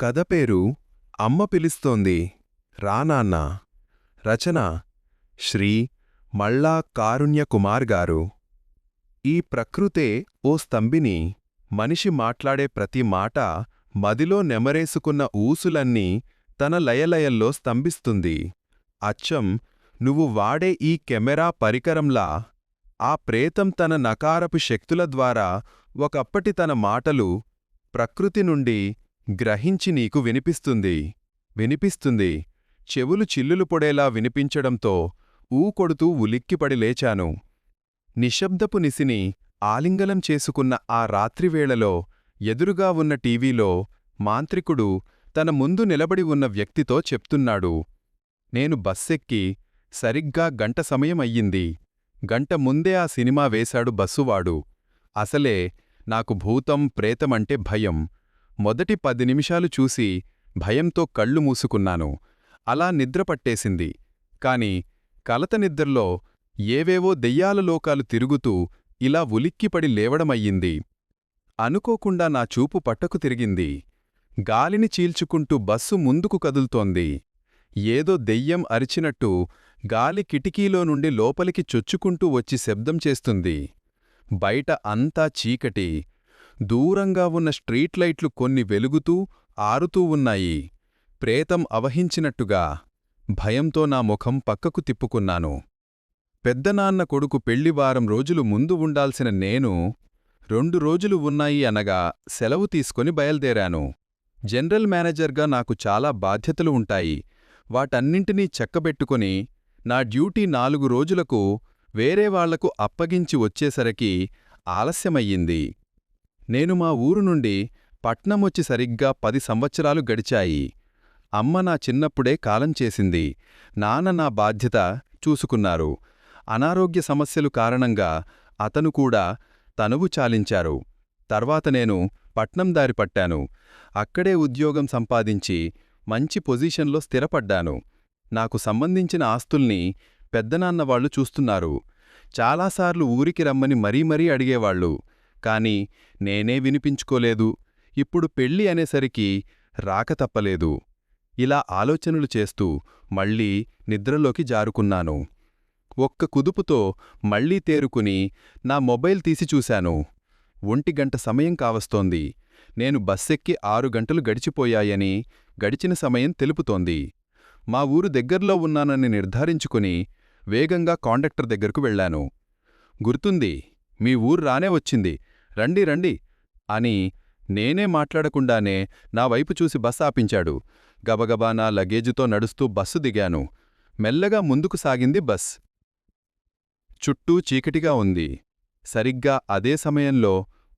కథ పేరు అమ్మ పిలుస్తోంది. రానాన్న రచన శ్రీ మళ్ళా కారుణ్యకుమార్ గారు. ఈ ప్రకృతే ఓ స్తంభిని మనిషి మాట్లాడే ప్రతి మాట మదిలో నెమరేసుకున్న ఊసులన్నీ తన లయలయల్లో స్తంభిస్తుంది. అచ్చం నువ్వు వాడే ఈ కెమెరా పరికరంలా ఆ ప్రేతం తన నకారపు శక్తుల ద్వారా ఒకప్పటి తన మాటలు ప్రకృతి నుండి గ్రహించి నీకు వినిపిస్తుంది. వినిపిస్తుంది. చెవులు చిల్లులు పొడేలా వినిపించడంతో ఊకొడుతూ ఉలిక్కిపడి లేచాను. నిశ్శబ్దపు నిసిని ఆలింగనం చేసుకున్న ఆ రాత్రివేళలో ఎదురుగా ఉన్న టీవీలో మాంత్రికుడు తన ముందు నిలబడి ఉన్న వ్యక్తితో చెప్తున్నాడు. నేను బస్సెక్కి సరిగ్గా గంట సమయమయ్యింది గంట ముందే ఆ సినిమా వేశాడు బస్సువాడు. అసలే నాకు భూతం ప్రేతమంటే భయం. మొదటి పది నిమిషాలు చూసి భయంతో కళ్ళు మూసుకున్నాను. అలా నిద్ర పట్టేసింది. కాని కలత నిద్రలో ఏవేవో దెయ్యాల లోకాలు తిరుగుతూ ఇలా ఉలిక్కిపడి లేవడమయ్యింది. అనుకోకుండా నా చూపు పట్టకు తిరిగింది. గాలిని చీల్చుకుంటూ బస్సు ముందుకు కదులుతోంది. ఏదో దెయ్యం అరిచినట్టు గాలి కిటికీలో నుండి లోపలికి చొచ్చుకుంటూ వచ్చి శబ్దం చేస్తుంది. బయట అంతా చీకటి. దూరంగా ఉన్న స్ట్రీట్ లైట్లు కొన్ని వెలుగుతూ ఆరుతూ ఉన్నాయి. ప్రేతం అవహించినట్టుగా భయంతో నా ముఖం పక్కకు తిప్పుకున్నాను. పెద్దనాన్న కొడుకు పెళ్ళివారం రోజులు ముందు ఉండాల్సిన నేను రెండు రోజులు ఉన్నాయి అనగా సెలవు తీసుకొని బయల్దేరాను. జనరల్ మేనేజర్గా నాకు చాలా బాధ్యతలు ఉంటాయి. వాటన్నింటినీ చెక్కబెట్టుకుని నా డ్యూటీ నాలుగు రోజులకు వేరేవాళ్ళకు అప్పగించి వచ్చేసరికి ఆలస్యమయ్యింది. నేను మా ఊరు నుండి పట్నమొచ్చి సరిగ్గా పది సంవత్సరాలు గడిచాయి. అమ్మ నా చిన్నప్పుడే కాలం చేసింది. నాన్న నా బాధ్యత చూసుకున్నారు. అనారోగ్య సమస్యలు కారణంగా అతను కూడా తనువు చాలించారు. తర్వాత నేను పట్నం దారి పట్టాను. అక్కడే ఉద్యోగం సంపాదించి మంచి పొజిషన్లో స్థిరపడ్డాను. నాకు సంబంధించిన ఆస్తుల్ని పెద్దనాన్నవాళ్ళు చూస్తున్నారు. చాలాసార్లు ఊరికి రమ్మని మరీ మరీ అడిగేవాళ్ళు కాని నేనే వినిపించుకోలేదు. ఇప్పుడు పెళ్ళి అనేసరికి రాక తప్పలేదు. ఇలా ఆలోచనలు చేస్తూ మళ్ళీ నిద్రలోకి జారుకున్నాను. ఒక్క కుదుపుతో మళ్ళీ తేరుకుని నా మొబైల్ తీసి చూశాను. ఒంటిగంట సమయం కావస్తోంది. నేను బస్సెక్కి ఆరు గంటలు గడిచిపోయాయని గడిచిన సమయం తెలుపుతోంది. మా ఊరు దగ్గర్లో ఉన్నానని నిర్ధారించుకుని వేగంగా కాండక్టర్ దగ్గరకు వెళ్ళాను గుర్తుంది మీ ఊరు రానే వచ్చింది. రండి రండి అని నేనే మాట్లాడకుండానే నా వైపు చూసి బస్ ఆపించాడు. గబగబా నా లగేజుతో నడుస్తూ బస్సు దిగాను. మెల్లగా ముందుకు సాగింది బస్. చుట్టూ చీకటిగా ఉంది. సరిగ్గా అదే సమయంలో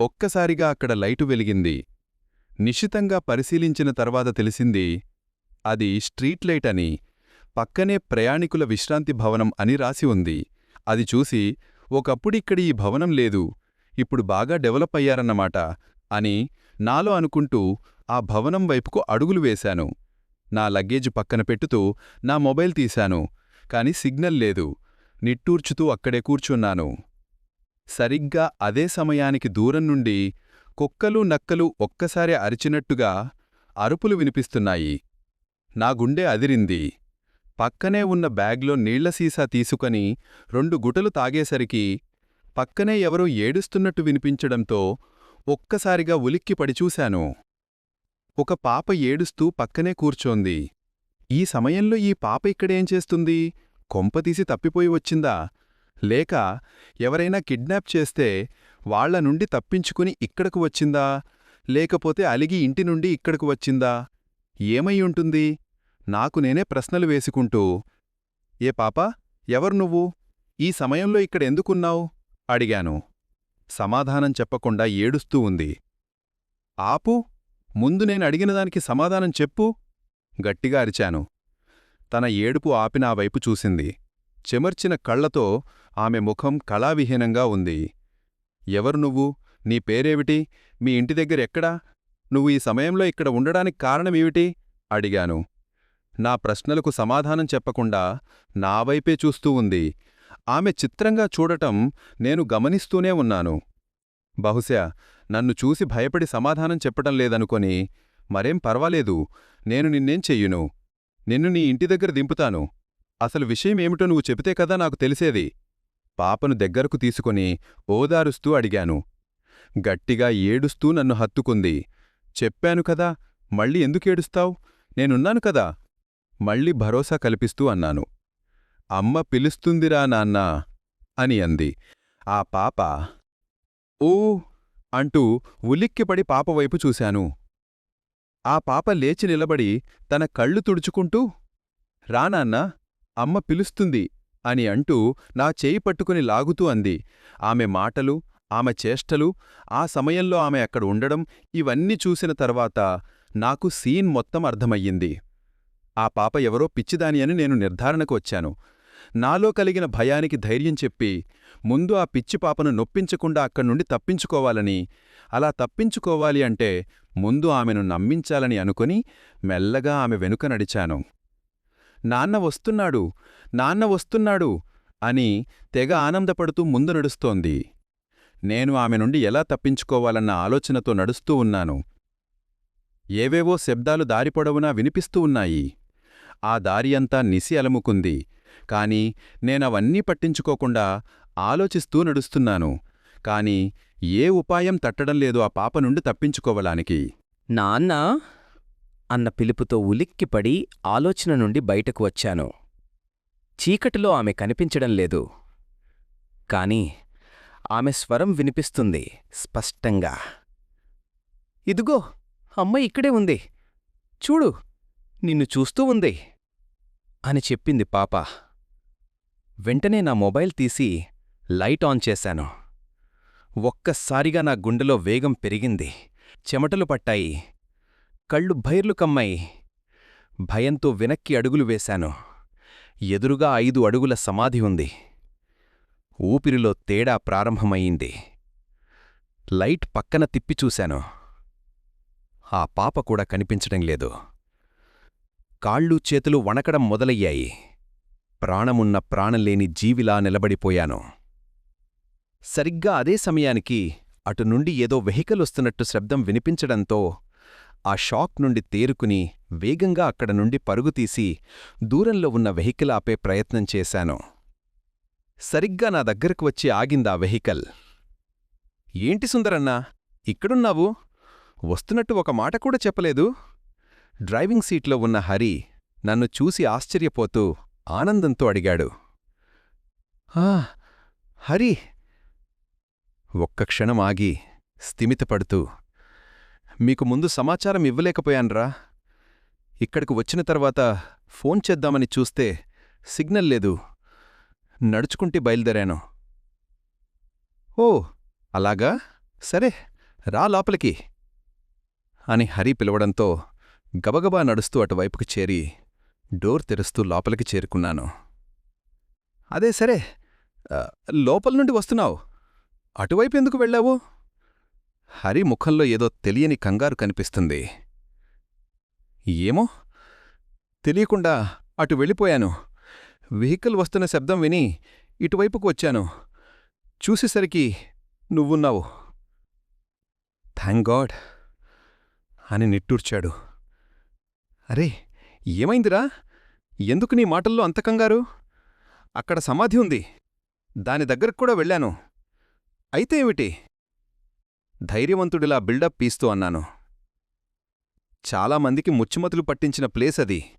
ఒక్కసారిగా అక్కడ లైటు వెలిగింది. నిశితంగా పరిశీలించిన తర్వాత తెలిసింది అది స్ట్రీట్ లైట్ అని పక్కనే ప్రయాణికుల విశ్రాంతి భవనం అని రాసి ఉంది. అది చూసి ఒకప్పుడిక్కడ ఈ భవనం లేదు. ఇప్పుడు బాగా డెవలప్ అయ్యారన్నమాట అని నాలో అనుకుంటూ ఆ భవనం వైపుకు అడుగులు వేశాను. నా లగ్గేజ్ పక్కన పెట్టుతూ నా మొబైల్ తీశాను కాని సిగ్నల్ లేదు. నిట్టూర్చుతూ అక్కడే కూర్చున్నాను. సరిగ్గా అదే సమయానికి దూరం నుండి కుక్కలు నక్కలు ఒక్కసారి అరిచినట్టుగా అరుపులు వినిపిస్తున్నాయి. నా గుండె అదిరింది. పక్కనే ఉన్న బ్యాగ్లో నీళ్ళ సీసా తీసుకొని రెండు గుటలు తాగేసరికి పక్కనే ఎవరో ఏడుస్తున్నట్టు వినిపించడంతో ఒక్కసారిగా ఉలిక్కిపడి చూశాను. ఒక పాప ఏడుస్తూ పక్కనే కూర్చోంది. ఈ సమయంలో ఈ పాప ఇక్కడేం చేస్తుంది? కొంపతీసి తప్పిపోయి వచ్చిందా? లేక ఎవరైనా కిడ్నాప్ చేస్తే వాళ్ళ నుండి తప్పించుకుని ఇక్కడకు వచ్చిందా? లేకపోతే అలిగి ఇంటి నుండి ఇక్కడకు వచ్చిందా? ఏమై ఉంటుంది? నాకు నేనే ప్రశ్నలు వేసుకుంటూ ఏ పాపా ఎవరు నువ్వు? ఈ సమయంలో ఇక్కడెందుకున్నావు అడిగాను. సమాధానం చెప్పకుండా ఏడుస్తూ ఉంది. ఆపు ముందు నేను అడిగిన దానికి సమాధానం చెప్పు గట్టిగా అరిచాను. తన ఏడుపు ఆపి నా వైపు చూసింది. చెమర్చిన కళ్ళతో ఆమె ముఖం కళావిహీనంగా ఉంది. ఎవరు నువ్వు? నీ పేరేమిటి? మీ ఇంటి దగ్గరెక్కడా నువ్వు ఈ సమయంలో ఇక్కడ ఉండడానికి కారణమేమిటి? అడిగాను. నా ప్రశ్నలకు సమాధానం చెప్పకుండా నా వైపే చూస్తూ ఉంది. ఆమె చిత్రంగా చూడటం నేను గమనిస్తూనే ఉన్నాను. బహుశా నన్ను చూసి భయపడి సమాధానం చెప్పటం లేదనుకొని మరేం పర్వాలేదు నేను నిన్నేం చెయ్యును. నిన్ను నీ ఇంటి దగ్గర దింపుతాను. అసలు విషయమేమిటో నువ్వు చెబితే కదా నాకు తెలిసేది. పాపను దగ్గరకు తీసుకొని ఓదారుస్తూ అడిగాను. గట్టిగా ఏడుస్తూ నన్ను హత్తుకుంది. చెప్పాను కదా మళ్ళీ ఎందుకేడుస్తావు నేనున్నాను కదా. మళ్ళీ భరోసా కల్పిస్తూ అన్నాను. అమ్మ పిలుస్తుందిరా నాన్నా అని అంది. ఆ పాప ఊ అంటూ ఉలిక్కిపడి పాపవైపు చూశాను. ఆ పాప లేచి నిలబడి తన కళ్ళు తుడుచుకుంటూ రానాన్న అమ్మ పిలుస్తుంది అని అంటూ నా చేయి పట్టుకుని లాగుతూ అంది. ఆమె మాటలు ఆమె చేష్టలు ఆ సమయంలో ఆమె అక్కడ ఉండడం ఇవన్నీ చూసిన తర్వాత నాకు సీన్ మొత్తం అర్థమయ్యింది. ఆ పాప ఎవరో పిచ్చిదాని అని నేను నిర్ధారణకు వచ్చాను. నాలో కలిగిన భయానికి ధైర్యం చెప్పి ముందు ఆ పిచ్చి పాపను నొప్పించకుండా అక్కడి నుండి తప్పించుకోవాలని. అలా తప్పించుకోవాలి అంటే ముందు ఆమెను నమ్మించాలని అనుకుని మెల్లగా ఆమె వెనుక నడిచాను. నాన్న వస్తున్నాడు నాన్న వస్తున్నాడు అని తెగ ఆనందపడుతూ ముందు నడుస్తోంది. నేను ఆమె నుండి ఎలా తప్పించుకోవాలన్న ఆలోచనతో నడుస్తూ ఉన్నాను. ఏవేవో శబ్దాలు దారిపొడవునా వినిపిస్తూ ఉన్నాయి. ఆ దారి అంతా నిసి అలముకుంది. కాని నేనవన్నీ పట్టించుకోకుండా ఆలోచిస్తూ నడుస్తున్నాను. కాని ఏ ఉపాయం తట్టడం లేదు ఆ పాప నుండి తప్పించుకోవడానికి నాన్నా! అన్న పిలుపుతో ఉలిక్కిపడి ఆలోచన నుండి బయటకు వచ్చాను. చీకటిలో ఆమె కనిపించడం లేదు. కాని ఆమె స్వరం వినిపిస్తుంది స్పష్టంగా. ఇదిగో అమ్మ ఇక్కడే ఉంది. చూడు నిన్ను చూస్తూ ఉంది అని చెప్పింది పాప. వెంటనే నా మొబైల్ తీసి లైట్ ఆన్ చేశాను. ఒక్కసారిగా నా గుండెలో వేగం పెరిగింది. చెమటలు పట్టాయి. కళ్ళు భైర్లు కమ్మాయి. భయంతో వెనక్కి అడుగులు వేశాను. ఎదురుగా ఐదు అడుగుల సమాధి ఉంది. ఊపిరిలో తేడా ప్రారంభమయ్యింది. లైట్ పక్కన తిప్పి చూశాను. ఆ పాప కూడా కనిపించడం లేదు. కాళ్ళు చేతులు వణకడం మొదలయ్యాయి. ప్రాణమున్న ప్రాణంలేని జీవిలా నిలబడిపోయాను. సరిగ్గా అదే సమయానికి అటు నుండి ఏదో వెహికల్ వస్తున్నట్టు శబ్దం వినిపించడంతో ఆ షాక్ నుండి తేరుకుని వేగంగా అక్కడ నుండి పరుగుతీసి దూరంలో ఉన్న వెహికల్ ఆపే ప్రయత్నం చేశాను. సరిగ్గా నా దగ్గరకు వచ్చి ఆగిందా వెహికల్. ఏంటి సుందరన్నా ఇక్కడున్నావు? వస్తున్నట్టు ఒక మాట కూడా చెప్పలేదు? డ్రైవింగ్ సీట్లో ఉన్న హరి నన్ను చూసి ఆశ్చర్యపోతూ ఆనందంతో అడిగాడు. హరి. ఒక్క క్షణం ఆగి స్థిమితపడుతూ మీకు ముందు సమాచారం ఇవ్వలేకపోయాన్రా. ఇక్కడికి వచ్చిన తర్వాత ఫోన్ చేద్దామని చూస్తే సిగ్నల్ లేదు. నడుచుకుంటే బయలుదేరాను. ఓ అలాగా? సరే రా లోపలికి. అని హరి పిలవడంతో గబగబా నడుస్తూ అటువైపుకు చేరి డోర్ తెరుస్తూ లోపలికి చేరుకున్నాను. అదే సరే. లోపల నుండి వస్తున్నావు. అటువైపు ఎందుకు వెళ్ళావు? హరి ముఖంలో ఏదో తెలియని కంగారు కనిపిస్తుంది. ఏమో? తెలియకుండా అటు వెళ్ళిపోయాను. వెహికల్ వస్తున్న శబ్దం విని ఇటువైపుకు వచ్చాను. చూసేసరికి నువ్వున్నావు. థ్యాంక్ గాడ్ అని నిట్టూర్చాడు. అరే ఏమైందిరా? ఎందుకు నీ మాటల్లో అంత కంగారు? అక్కడ సమాధి ఉంది. దాని దగ్గరకు కూడా వెళ్ళాను. అయితే ఏమిటి? ధైర్యవంతుడిలా బిల్డప్ పీస్తూ అన్నాను. చాలామందికి ముచ్చుమతులు పట్టించిన ప్లేస్ అది.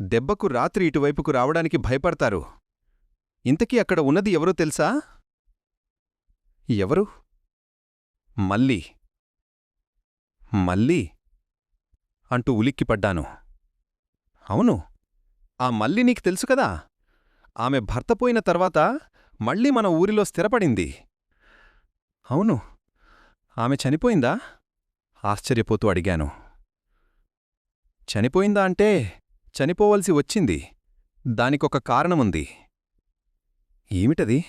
దెబ్బకు రాత్రి ఇటువైపుకు రావడానికి భయపడతారు. ఇంతకీ అక్కడ ఉన్నది ఎవరో తెలుసా? ఎవరు? మళ్ళీ. మళ్ళీ? అంటూ ఉలిక్కిపడ్డాను. అవును. ఆ మళ్ళీ నీకు తెలుసు కదా? ఆమె భర్త పోయిన తర్వాత మళ్ళీ మన ఊరిలో స్థిరపడింది. అవును. ఆమె చనిపోయిందా? ఆశ్చర్యపోతూ అడిగాను. చనిపోయిందా అంటే చనిపోవలసి వచ్చింది. దానికొక కారణముంది. ఏమిటది?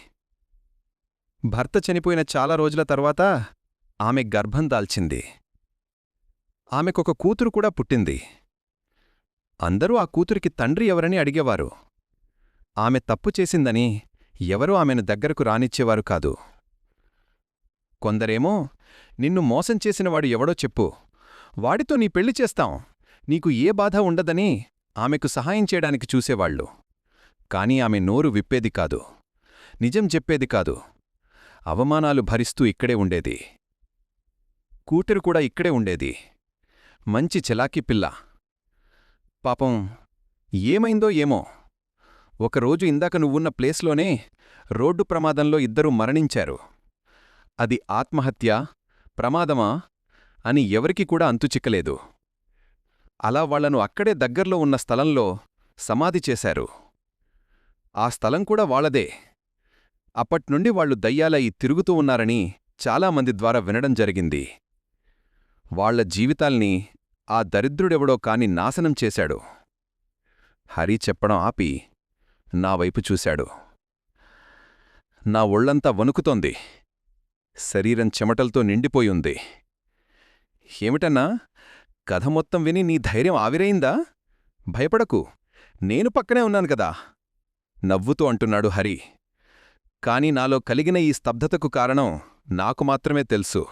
భర్త చనిపోయిన చాలా రోజుల తర్వాత ఆమె గర్భం దాల్చింది. ఆమెకొక కూతురు కూడా పుట్టింది. అందరూ ఆ కూతురికి తండ్రి ఎవరని అడిగేవారు. ఆమె తప్పు చేసిందని ఎవరూ ఆమెను దగ్గరకు రానిచ్చేవారు కాదు. కొందరేమో నిన్ను మోసం చేసినవాడు ఎవడో చెప్పు. వాడితో నీ పెళ్ళి చేస్తాం. నీకు ఏ బాధ ఉండదని ఆమెకు సహాయం చేయడానికి చూసేవాళ్ళు. కాని ఆమె నోరు విప్పేది కాదు. నిజం చెప్పేది కాదు. అవమానాలు భరిస్తూ ఇక్కడే ఉండేది. కూతురు కూడా ఇక్కడే ఉండేది. మంచి చెలాకీ పిల్ల. పాపం. ఏమైందో ఏమో. ఒకరోజు ఇందాక నువ్వున్న ప్లేస్లోనే రోడ్డు ప్రమాదంలో ఇద్దరూ మరణించారు. అది ఆత్మహత్య ప్రమాదమా అని ఎవరికి కూడా అంతుచిక్కలేదు అలా వాళ్ళను అక్కడే దగ్గర్లో ఉన్న స్థలంలో సమాధి చేశారు. ఆ స్థలం కూడా వాళ్ళదే అప్పట్నుండి వాళ్ళు దయ్యాలై తిరుగుతూ ఉన్నారని చాలామంది ద్వారా వినడం జరిగింది. వాళ్ళ జీవితాల్ని ఆ దరిద్రుడెవడో కాని నాశనం చేశాడు. హరి చెప్పడం ఆపి నా వైపు చూశాడు. నా ఒళ్ళంతా వణుకుతోంది. శరీరం చెమటలతో నిండిపోయింది ఏమిటన్నా? కథ మొత్తం విని నీ ధైర్యం ఆవిరైందా? భయపడకు. నేను పక్కనే ఉన్నాను కదా. నవ్వుతూ అంటున్నాడు హరి. కాని నాలో కలిగిన ఈ స్తబ్దతకు కారణం నాకు మాత్రమే తెలుసు.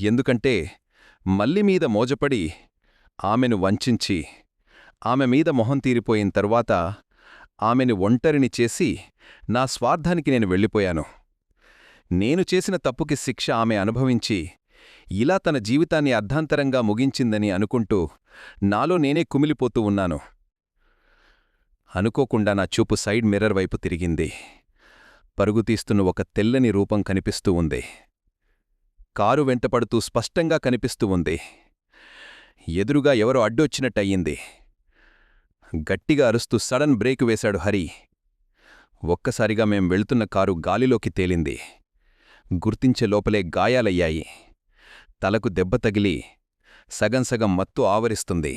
ఎందుకంటే మల్లిమీద మోజపడి ఆమెను వంచించి ఆమె మీద మొహం తీరిపోయిన తరువాత ఆమెను ఒంటరిని చేసి నా స్వార్థానికి నేను వెళ్ళిపోయాను. నేను చేసిన తప్పుకి శిక్ష ఆమె అనుభవించి ఇలా తన జీవితాన్ని అర్ధాంతరంగా ముగించిందని అనుకుంటూ నాలో నేనే కుమిలిపోతూ ఉన్నాను. అనుకోకుండా నా చూపు సైడ్ మిర్రర్ వైపు తిరిగింది. పరుగుతీస్తున్న ఒక తెల్లని రూపం కనిపిస్తూ ఉంది. కారు వెంటపడుతూ స్పష్టంగా కనిపిస్తూ ఉంది. ఎదురుగా ఎవరో అడ్డొచ్చినట్టయింది. గట్టిగా అరుస్తూ సడన్ బ్రేక్ వేశాడు హరి. ఒక్కసారిగా మేం వెళ్తున్న కారు గాలిలోకి తేలింది. గుర్తించే లోపలే గాయాలయ్యాయి. తలకు దెబ్బ తగిలి సగం సగం మత్తు ఆవరిస్తుంది.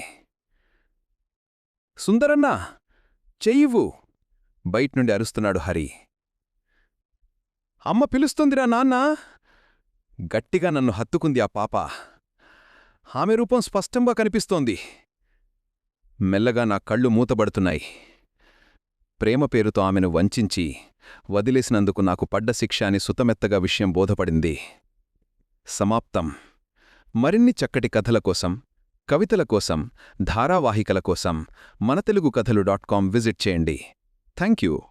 సుందరన్నా! చెయ్యివు బయట్నుండి అరుస్తున్నాడు హరి. అమ్మ పిలుస్తుందిరా నాన్నా! గట్టిగా నన్ను హత్తుకుంది ఆ పాప. ఆమె రూపం స్పష్టంగా కనిపిస్తోంది. మెల్లగా నా కళ్ళు మూతబడుతున్నాయి. ప్రేమ పేరుతో ఆమెను వంచించి వదిలేసినందుకు నాకు పడ్డ శిక్ష అని సుతమెత్తగా విషయం బోధపడింది. సమాప్తం. మరిన్ని చక్కటి కథల కోసం కవితల కోసం ధారావాహికల కోసం మన Telugu Kathalu dot com visit చేయండి. Thank you